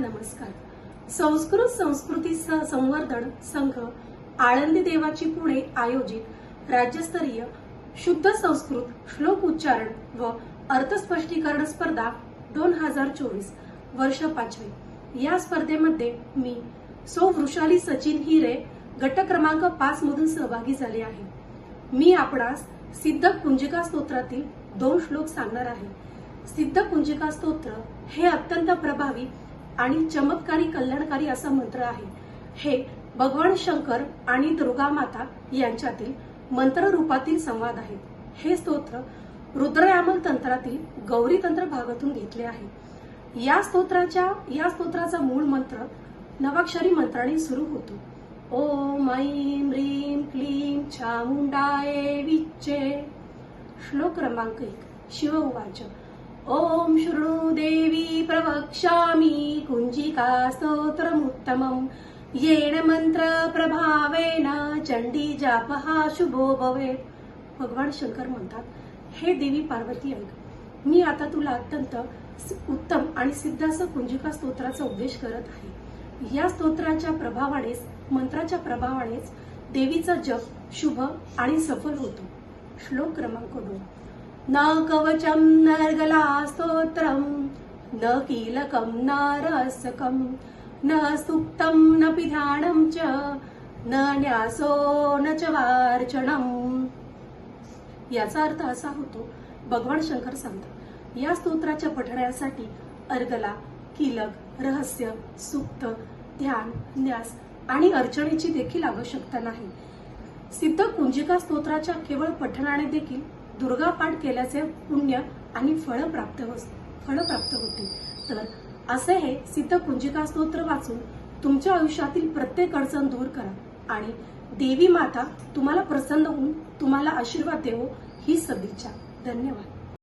नमस्कार. संस्कृत संस्कृती संवर्धन संघ आळंदी देवाची पुणे आयोजित राज्यस्तरीय शुद्ध संस्कृत श्लोक उच्चारण व अर्थस्पष्टीकरण स्पर्धा दोन हजार चोवीस वर्ष पाचवी. या स्पर्धेमध्ये मी सौ वृषाली सचिन हिरे गट क्रमांक पाच मधून सहभागी झाले आहे. मी आपणास सिद्ध कुंजिका स्तोत्रातील दोन श्लोक सांगणार आहे. सिद्ध कुंजिका स्तोत्र हे अत्यंत प्रभावी आणि चमत्कारी कल्याणकारी असा मंत्र आहे. हे भगवान शंकर आणि दुर्गा माता यांच्यातील मंत्र रूपातील संवाद आहेत हे स्तोत्र रुद्रयामल तंत्रातील गौरी तंत्र भागातून घेतले आहे. या स्तोत्राच्या या स्तोत्राचा मूळ मंत्र नवाक्षरी मंत्राने सुरू होतो. ओम ऐं ह्रीं क्लीं चामुंडाय विच्चे. श्लोक क्रमांक एक. शिव उवाच ओम शृणु देवी प्रवक्ष्यामि कुञ्जिका स्तोत्रमुत्तमम् येन मंत्र प्रभावेन चंडी जापहा शुभो भवेत्। भगवान शंकर म्हणतात हे देवी पार्वती ऐक मी आता तुला अत्यंत उत्तम आणि सिद्ध असं कुंजिका स्तोत्राचा उपदेश करत आहे. या स्तोत्राच्या प्रभावानेच मंत्राच्या प्रभावानेच देवीचा जप शुभ आणि सफल होतो. श्लोक क्रमांक दोन. न कवचम नर्गला स्तोत्रम न कीलकम न रसकम न स्तुक्तम न पिधानम च न न्यासो न च वार्चनम याचा अर्थ असा होतो भगवान शंकर सांगतात या स्तोत्राच्या पठण्यासाठी अर्गला कीलक रहस्य सुक्त ध्यान न्यास आणि अर्चणेची देखील आवश्यकता नाही. सिद्ध कुंजिका स्तोत्राच्या केवळ पठणाने देखील दुर्गा पाठ केल्याचे पुण्य आणि फळ प्राप्त हो फळ प्राप्त होते. तर असे हे सिद्ध कुंजिका स्तोत्र वाचून तुमच्या आयुष्यातील प्रत्येक अडचण दूर करा आणि देवी माता तुम्हाला प्रसन्न होऊन तुम्हाला आशीर्वाद देवो ही सदिच्छा. धन्यवाद.